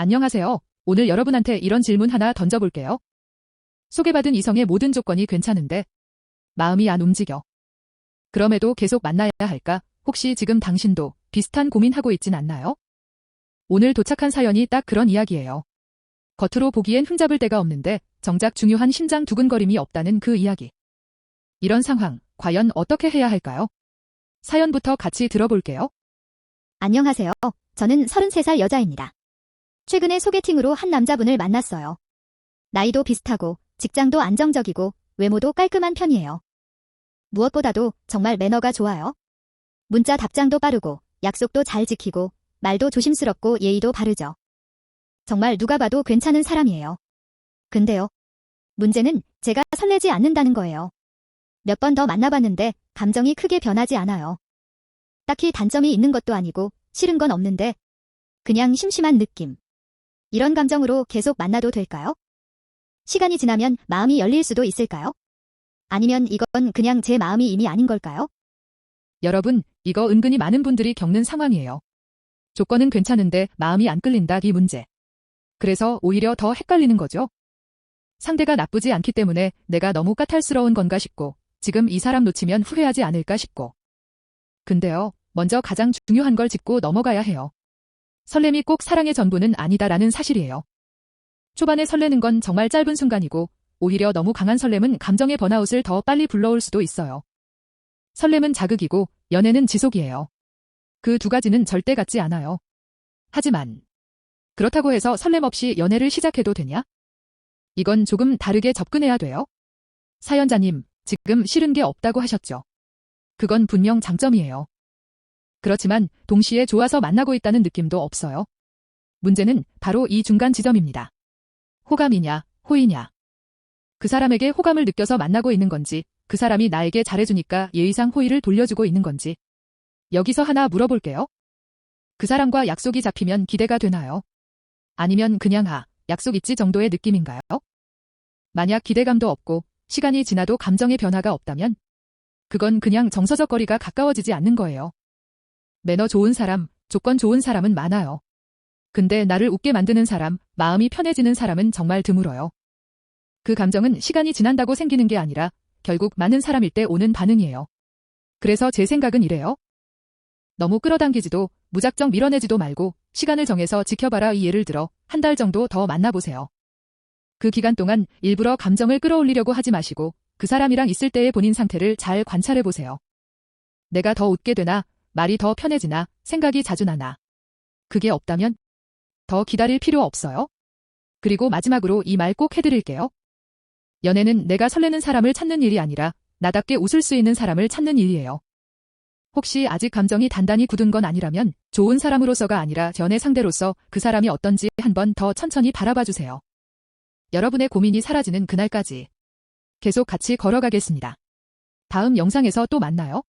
안녕하세요. 오늘 여러분한테 이런 질문 하나 던져볼게요. 소개받은 이성의 모든 조건이 괜찮은데 마음이 안 움직여. 그럼에도 계속 만나야 할까? 혹시 지금 당신도 비슷한 고민하고 있진 않나요? 오늘 도착한 사연이 딱 그런 이야기예요. 겉으로 보기엔 흠잡을 데가 없는데 정작 중요한 심장 두근거림이 없다는 그 이야기. 이런 상황, 과연 어떻게 해야 할까요? 사연부터 같이 들어볼게요. 안녕하세요. 저는 33살 여자입니다. 최근에 소개팅으로 한 남자분을 만났어요. 나이도 비슷하고 직장도 안정적이고 외모도 깔끔한 편이에요. 무엇보다도 정말 매너가 좋아요. 문자 답장도 빠르고 약속도 잘 지키고 말도 조심스럽고 예의도 바르죠. 정말 누가 봐도 괜찮은 사람이에요. 근데요. 문제는 제가 설레지 않는다는 거예요. 몇 번 더 만나봤는데 감정이 크게 변하지 않아요. 딱히 단점이 있는 것도 아니고 싫은 건 없는데 그냥 심심한 느낌. 이런 감정으로 계속 만나도 될까요? 시간이 지나면 마음이 열릴 수도 있을까요? 아니면 이건 그냥 제 마음이 이미 아닌 걸까요? 여러분, 이거 은근히 많은 분들이 겪는 상황이에요. 조건은 괜찮은데 마음이 안 끌린다 이 문제. 그래서 오히려 더 헷갈리는 거죠. 상대가 나쁘지 않기 때문에 내가 너무 까탈스러운 건가 싶고, 지금 이 사람 놓치면 후회하지 않을까 싶고. 근데요, 먼저 가장 중요한 걸 짚고 넘어가야 해요. 설렘이 꼭 사랑의 전부는 아니다라는 사실이에요. 초반에 설레는 건 정말 짧은 순간이고, 오히려 너무 강한 설렘은 감정의 번아웃을 더 빨리 불러올 수도 있어요. 설렘은 자극이고, 연애는 지속이에요. 그 두 가지는 절대 같지 않아요. 하지만, 그렇다고 해서 설렘 없이 연애를 시작해도 되냐? 이건 조금 다르게 접근해야 돼요. 사연자님, 지금 싫은 게 없다고 하셨죠. 그건 분명 장점이에요. 그렇지만 동시에 좋아서 만나고 있다는 느낌도 없어요. 문제는 바로 이 중간 지점입니다. 호감이냐, 호의냐. 그 사람에게 호감을 느껴서 만나고 있는 건지, 그 사람이 나에게 잘해주니까 예의상 호의를 돌려주고 있는 건지. 여기서 하나 물어볼게요. 그 사람과 약속이 잡히면 기대가 되나요? 아니면 그냥 아, 약속 있지 정도의 느낌인가요? 만약 기대감도 없고 시간이 지나도 감정의 변화가 없다면 그건 그냥 정서적 거리가 가까워지지 않는 거예요. 매너 좋은 사람, 조건 좋은 사람은 많아요. 근데 나를 웃게 만드는 사람, 마음이 편해지는 사람은 정말 드물어요. 그 감정은 시간이 지난다고 생기는 게 아니라 결국 많은 사람일 때 오는 반응이에요. 그래서 제 생각은 이래요. 너무 끌어당기지도 무작정 밀어내지도 말고 시간을 정해서 지켜봐라 이 예를 들어 한 달 정도 더 만나보세요. 그 기간 동안 일부러 감정을 끌어올리려고 하지 마시고 그 사람이랑 있을 때의 본인 상태를 잘 관찰해 보세요. 내가 더 웃게 되나, 말이 더 편해지나, 생각이 자주 나나. 그게 없다면 더 기다릴 필요 없어요. 그리고 마지막으로 이 말 꼭 해드릴게요. 연애는 내가 설레는 사람을 찾는 일이 아니라 나답게 웃을 수 있는 사람을 찾는 일이에요. 혹시 아직 감정이 단단히 굳은 건 아니라면 좋은 사람으로서가 아니라 연애 상대로서 그 사람이 어떤지 한 번 더 천천히 바라봐 주세요. 여러분의 고민이 사라지는 그날까지 계속 같이 걸어가겠습니다. 다음 영상에서 또 만나요.